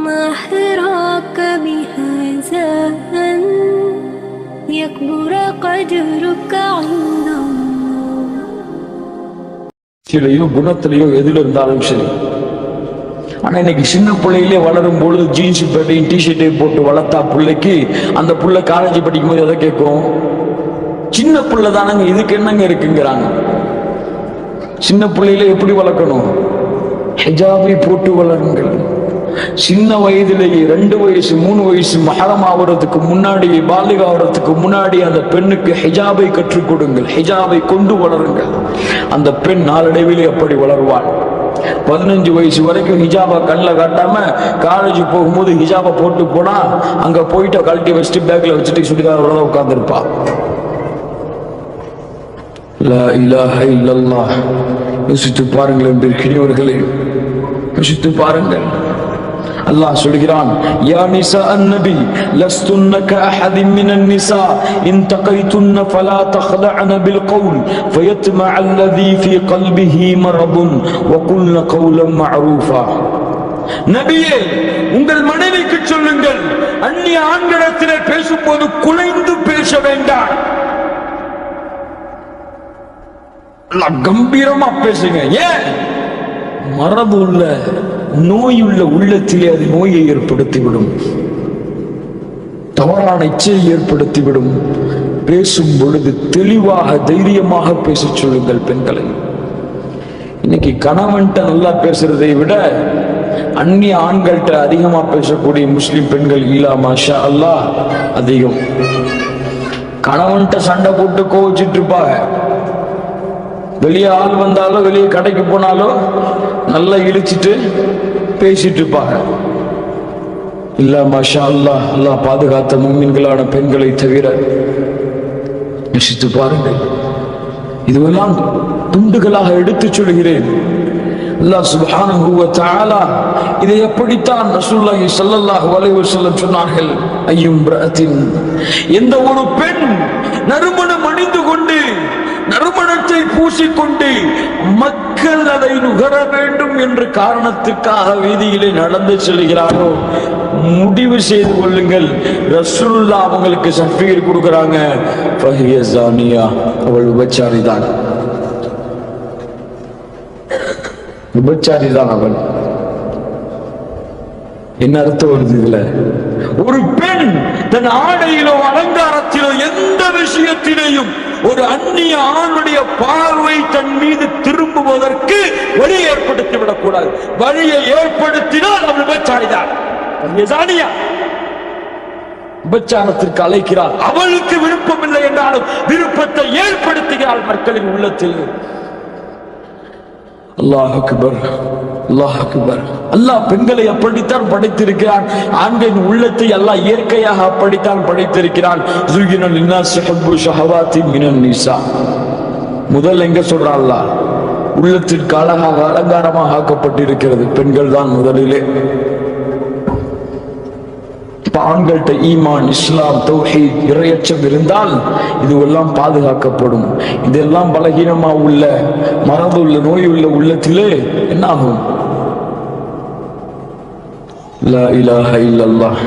ما حراك بهذا أن يكبر قدرك عند الله கீழையோ குணத்திலேயோ எதுல இருந்தாலும் சரி ஆனா இன்னைக்கு சின்ன பிள்ளையிலே வளரும் பொழுது ஜீன்ஸ் பேண்டையும் டிஷர்ட்டையும் போட்டு வளர்த்தா பிள்ளைக்கு அந்த புள்ள காலேஜ் படிக்கும் போது எதை கேட்கும் சின்ன பிள்ளை தானங்க இதுக்கு என்னங்க இருக்குங்கிறாங்க சின்ன பிள்ளையில எப்படி வளர்க்கணும் ஹிஜாபை போட்டு வளருங்கள் சின்ன வயதிலேயே ரெண்டு வயசு மூணு வயசு மகரம் ஆவறதுக்கு முன்னாடி பாலிக ஆவறதுக்கு முன்னாடி அந்த பெண்ணுக்கு ஹிஜாபை கற்றுக் கொடுங்கள். ஹிஜாபை கொண்டு வளருங்கள். அந்த பெண் நாளடைவிலே அப்படி வளருவாள். பதினஞ்சு வயசு வரைக்கும் ஹிஜாபா கண்ணில் காட்டாம காலேஜ் போகும்போது ஹிஜாபை போட்டு போனா அங்க போயிட்டு கழட்டி வச்சுட்டு பேக்ல வச்சுட்டு சுடிதாரோட உட்காந்துருப்பா லா இலாஹ இல்லல்லாஹ். யோசித்து பாருங்கள் என்பிருக்கிறவர்களே யோசித்து பாருங்கள். அல்லாஹ் சொல்கிறான் லஸ்துன்ன க அஹதின் மினன் ஃபலா தஹ்தஅன பில் கவுல் ஃபயத்மா அல்லதி ஃபீ கல்பிஹி மரதுன் நபியே உங்கள் மனைவிக்கு சொல்லுங்கள் அந்நிய ஆண்களிடத்திலே பேசும்போது குலைந்து பேச வேண்டாம். கம்பீரமா பேசுங்க. ஏன்? மரபு உள்ள நோயுள்ள உள்ளத்திலே அது நோயை ஏற்படுத்திவிடும். தவறான இச்சையை ஏற்படுத்திவிடும். பேசும் பொழுது தெளிவாக தைரியமாக பேச சொல்லுங்கள் பெண்களை. இன்னைக்கு கணவன்கிட்ட நல்லா பேசுறதை விட அந்நிய ஆண்கள்கிட்ட அதிகமா பேசக்கூடிய முஸ்லிம் பெண்கள் இல்லா மாஷா அல்லாஹ் அதிகம். கணவன்கிட்ட சண்டை போட்டு கோவிச்சிட்டு இருப்பாங்க. வெளியே ஆள் வந்தாலோ வெளியே கடைக்கு போனாலோ நல்லா இழிச்சிட்டு பேசிட்டு இருப்பாங்க இல்ல மாஷா அல்லா அல்லா பாதுகாத்த மும்மின்களான பெண்களை தவிர யோசித்து பாருங்கள். இதுவெல்லாம் துண்டுகளாக எடுத்து சொல்கிறேன். அல்லாஹ் சுப்ஹானஹு தஆலா இதை எப்படித்தான் ரசூலுல்லாஹி ஸல்லல்லாஹு அலைஹி வஸல்லம் சொன்னார்கள்? ஐயும் பிரஅத்தின் எந்த ஒரு பெண் நறுமணம் அணிந்து நறுமணத்தை பூசிக்கொண்டு மக்கள் அதை நுகர வேண்டும் என்ற காரணத்துக்காக வீதியிலே நடந்து செல்கிறாரோ முடிவு செய்து கொள்ளுங்கள். ரசூலுல்லா அவங்களுக்கு சர்டிபிகேட் கொடுக்கறாங்க. அவள் விபச்சாரி தான் விபச்சாரி தான் அவன். என்ன அர்த்தம் வருது இதுல? ஒரு பெண் தன் ஆடையிலோ அலங்காரத்திலோ எந்த விஷயத்திலேயும் ஒரு அந்நிய ஆணுடைய பார்வை தன் மீது திரும்புவதற்கு வழி ஏற்படுத்தி விடக்கூடாது. வழியை ஏற்படுத்தினால் அவள் விபச்சாரிதான். ஜானியா விபச்சாரத்திற்கு அழைக்கிறாள். அவளுக்கு விருப்பம் இல்லை என்றாலும் விருப்பத்தை ஏற்படுத்துகிறாள் மக்களின் உள்ளத்தில். அல்லாஹ் அக்பர் அல்லாஹ் அக்பர். அல்லாஹ் பெண்களை அப்படித்தான் படைத்திருக்கிறான். ஆண்களின் உள்ளத்தை அல்லாஹ் இயற்கையாக அப்படித்தான் படைத்திருக்கிறான். மினன் முதல் எங்க சொல்றான் உள்ளத்திற்கு அழகாக அலங்காரமாக ஆக்கப்பட்டிருக்கிறது. பெண்கள் தான் முதலிலே. இப்ப ஆண்கள்ட்ட ஈமான் இஸ்லாம் தௌஹீத் இறையச்சம் இருந்தால் இதுவெல்லாம் பாதுகாக்கப்படும். இதெல்லாம் பலகீனமா உள்ள மரபுள்ள நோய் உள்ள உள்ளத்திலே என்ன ஆகும் லா இலாஹ இல்லல்லாஹ்.